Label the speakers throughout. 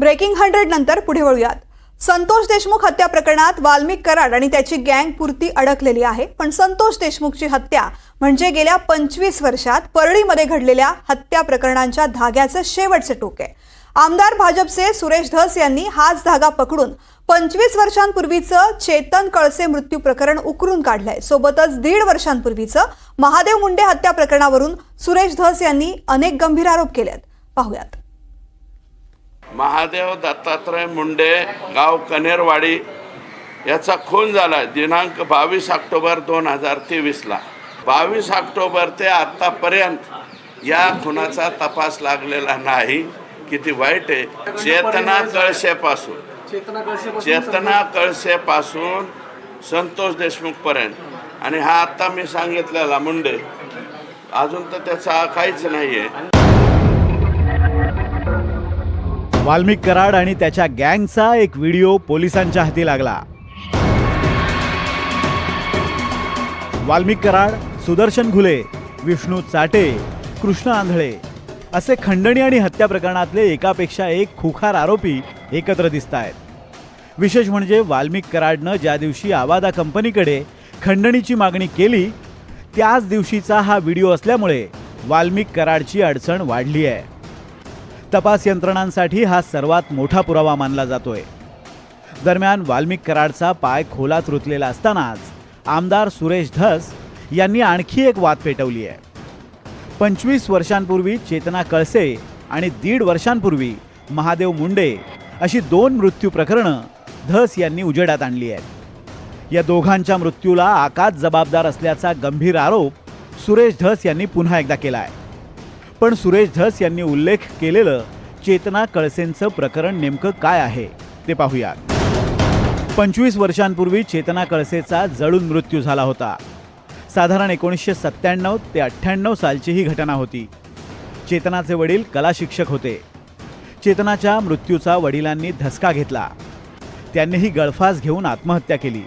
Speaker 1: Breaking hundred नंतर पुढे वळूयात. संतोष देशमुख हत्या प्रकरणात वाल्मिक कराड आणि त्याची गँग पुरती अडकलेली आहे. पण संतोष देशमुखची हत्या म्हणजे गेल्या पंचवीस वर्षात परळीमध्ये घडलेल्या हत्या प्रकरणांच्या धाग्याचं शेवटचे टोक. आहे आमदार भाजपचे सुरेश धस यांनी हाच धागा पकडून पंचवीस वर्षांपूर्वीचं चेतन कळसे मृत्यू प्रकरण उकरून काढलंय. सोबतच दीड वर्षांपूर्वीचं महादेव मुंडे हत्या प्रकरणावरून सुरेश धस यांनी अनेक गंभीर आरोप केलेत. पाहुयात.
Speaker 2: महादेव दत्तात्रय मुंडे गाव कनेरवाडी याचा खून झाला दिनांक बावीस ऑक्टोबर दोन हजार तेवीसला. बावीस ऑक्टोबर ते आत्तापर्यंत या खुनाचा तपास लागलेला नाही. किती वाईट आहे. चेतना कळशेपासून
Speaker 3: चेतना कळशे
Speaker 2: चेतना कळशेपासून संतोष देशमुखपर्यंत. आणि हा आत्ता मी सांगितलेला मुंडे. अजून तर त्याचा काहीच नाही आहे
Speaker 4: वाल्मिक कराड आणि त्याच्या गँगचा एक व्हिडिओ पोलिसांच्या हाती लागला. वाल्मिक कराड सुदर्शन घुले विष्णू चाटे कृष्ण आंधळे असे खंडणी आणि हत्या प्रकरणातले एकापेक्षा एक खुखार आरोपी एकत्र दिसत आहेत विशेष म्हणजे वाल्मिक कराडनं ज्या दिवशी आवादा कंपनीकडे खंडणीची मागणी केली त्याच दिवशीचा हा व्हिडिओ असल्यामुळे वाल्मिक कराडची अडचण वाढली आहे तपास यंत्रणांसाठी हा सर्वात मोठा पुरावा मानला जातोय. दरम्यान वाल्मिक कराडचा पाय खोलात रुतलेला असतानाच आमदार सुरेश धस यांनी आणखी एक वाद पेटवली आहे. पंचवीस वर्षांपूर्वी चेतना कळसे आणि दीड वर्षांपूर्वी महादेव मुंडे अशी दोन मृत्यू प्रकरणं धस यांनी उजेडात आणली आहेत. या दोघांच्या मृत्यूला आकाश जबाबदार असल्याचा गंभीर आरोप सुरेश धस यांनी पुन्हा एकदा केला आहे पण सुरेश धस यांनी उल्लेख केलेलं चेतना कळसेंचं प्रकरण नेमकं काय आहे ते पाहूया पंचवीस वर्षांपूर्वी चेतना कळसेचा जळून मृत्यू झाला होता. साधारण एकोणीसशे सत्त्याण्णव ते अठ्ठ्याण्णव सालची ही घटना होती. चेतनाचे वडील कला शिक्षक होते. चेतनाच्या मृत्यूचा वडिलांनी धसका घेतला. त्यांनीही गळफास घेऊन आत्महत्या केली.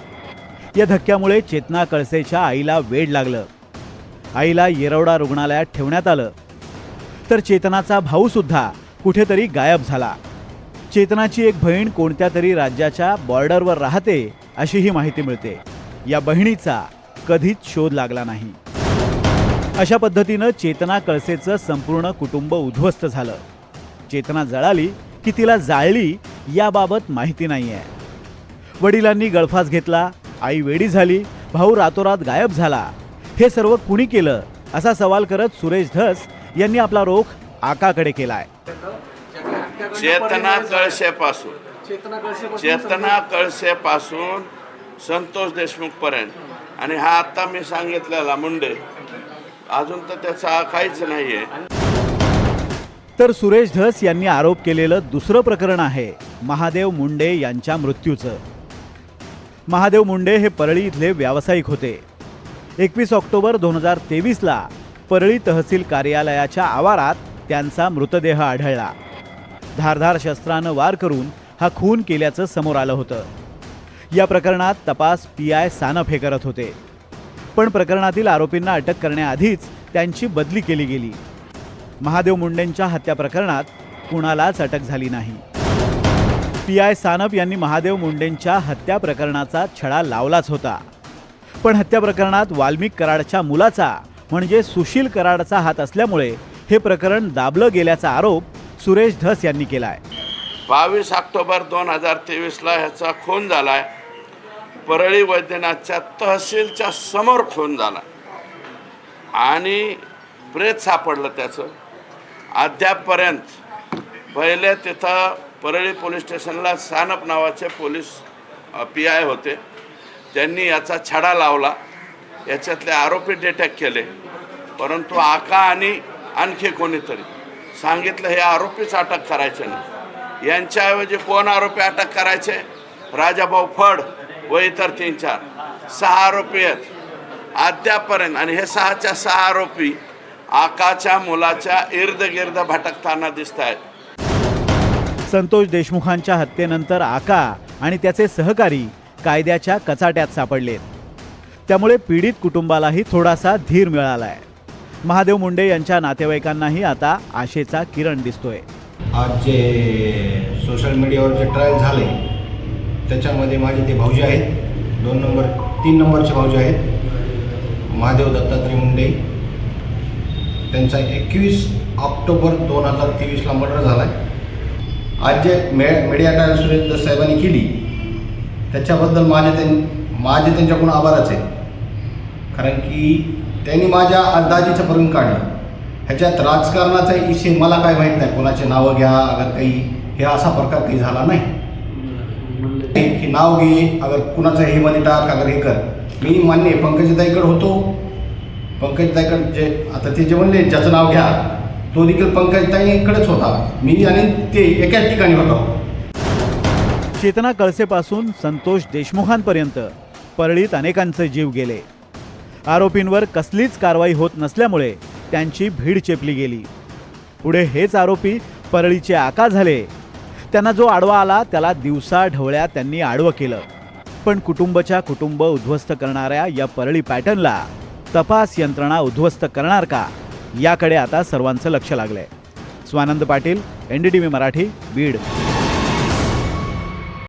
Speaker 4: या धक्क्यामुळे चेतना कळसेच्या आईला वेड लागलं. आईला येरवडा रुग्णालयात ठेवण्यात आलं. तर चेतनाचा भाऊ सुद्धा कुठेतरी गायब झाला. चेतनाची एक बहीण कोणत्या तरी राज्याच्या बॉर्डरवर राहते अशी ही माहिती मिळते. या बहिणीचा कधीच शोध लागला नाही. अशा पद्धतीनं चेतना कळसेचं संपूर्ण कुटुंब उद्ध्वस्त झालं. चेतना जळाली की तिला जाळली याबाबत माहिती नाही आहे वडिलांनी गळफास घेतला आई वेडी झाली भाऊ रातोरात गायब झाला. हे सर्व कुणी केलं असा सवाल करत सुरेश धस यांनी आपला रोख आकाकडे केलाय.
Speaker 2: चेतना कळशेपासून.
Speaker 3: चेतना कळशे
Speaker 2: चेतना कळशेपासून संतोष देशमुखपर्यंत. आणि हा आत्ता मी सांगितलेला मुंडे. अजून तर त्याचा काहीच नाही आहे
Speaker 4: तर सुरेश धस यांनी आरोप केलेलं दुसरं प्रकरण आहे महादेव मुंडे यांच्या मृत्यूचं. महादेव मुंडे हे परळी इथले व्यावसायिक होते. एकवीस ऑक्टोबर दोन हजार तेवीसला परळी तहसील कार्यालयाच्या आवारात त्यांचा मृतदेह आढळला. धारधार शस्त्रानं वार करून हा खून केल्याचं समोर आलं होतं. या प्रकरणात तपास पी आय सानप हे करत होते. पण प्रकरणातील आरोपींना अटक करण्याआधीच त्यांची बदली केली गेली. महादेव मुंडेंच्या हत्या प्रकरणात कुणालाच अटक झाली नाही. पी आय सानप यांनी महादेव मुंडेंच्या हत्या प्रकरणाचा छडा लावलाच होता. पण हत्या प्रकरणात वाल्मिक कराडच्या मुलाचा म्हणजे सुशील कराडचा हात असल्यामुळे हे प्रकरण दाबलं गेल्याचा आरोप सुरेश धस यांनी केलाय.
Speaker 2: बावीस ऑक्टोबर दोन हजार तेवीसला ह्याचा खून झालाय. परळी वैद्यनाथच्या तहसीलच्या समोर खून झाला. आणि प्रेत सापडलं त्याचं. अद्यापपर्यंत पहिले तिथं परळी पोलीस स्टेशनला सानप नावाचे पोलीस पी आय होते. त्यांनी याचा छडा लावला. याच्यातले आरोपी डेटॅक केले. परंतु आका आणि आणखी कोणीतरी. सांगितलं हे आरोपीच अटक करायचे नाही. यांच्याऐवजी कोण आरोपी अटक करायचे? राजाभाऊ फड व इतर तीन चार. सहा आरोपी आहेत. अद्यापर्यंत आणि हे सहाच्या सहा आरोपी आकाच्या मुलाच्या इर्द गिर्द भटकताना दिसत आहेत
Speaker 4: संतोष देशमुखांच्या हत्येनंतर आका आणि त्याचे सहकारी कायद्याच्या कचाट्यात सापडलेत. त्यामुळे पीडित कुटुंबालाही थोडासा धीर मिळालाय. महादेव मुंडे यांच्या नातेवाईकांनाही आता आशेचा किरण दिसतोय.
Speaker 5: आज जे सोशल सोशल मीडियावर जे ट्रायल झाले त्याच्यामध्ये माझे ते भाऊजी आहेत. दोन नंबर तीन नंबरचे भाऊजी आहेत. महादेव दत्तात्रय मुंडे. त्यांचा एकवीस ऑक्टोबर दोन हजार तेवीसला मर्डर झाला आहे आज जे मे मीडिया ट्रायल सुरेंद्र साहेबांनी केली त्याच्याबद्दल माझे त्यां माझे त्यांच्याकडून आभारच आहे. कारण की त्यांनी माझ्या अंदाजीचं भरून काढलं. ह्याच्यात राजकारणाचा विषय मला काय माहीत नाही. कोणाचे नावं घ्या अगर काही हे असा प्रकार काही झाला नाही. की नाव घे अगर कुणाचं हे मध्ये टाक अगर हे कर. मी मान्य आहे पंकजताईकडे होतो. पंकजताईकडे जे आता ते जे म्हणले ज्याचं नाव घ्या तो देखील पंकजताईकडेच होता. मी आणि ते एकाच ठिकाणी होतो.
Speaker 4: चेतना कळसेपासून संतोष देशमुखांपर्यंत. परळीत अनेकांचे जीव गेले. आरोपींवर कसलीच कारवाई होत नसल्यामुळे त्यांची भीड चेपली गेली. पुढे हेच आरोपी परळीचे आका झाले. त्यांना जो आडवा आला त्याला दिवसा ढवळ्या त्यांनी आडवं केलं. पण कुटुंबच्या कुटुंब उद्ध्वस्त करणाऱ्या या परळी पॅटर्नला तपास यंत्रणा उद्ध्वस्त करणार का? याकडे आता सर्वांचं लक्ष लागलंय. Swanand Patil N D T V Marathi Beed.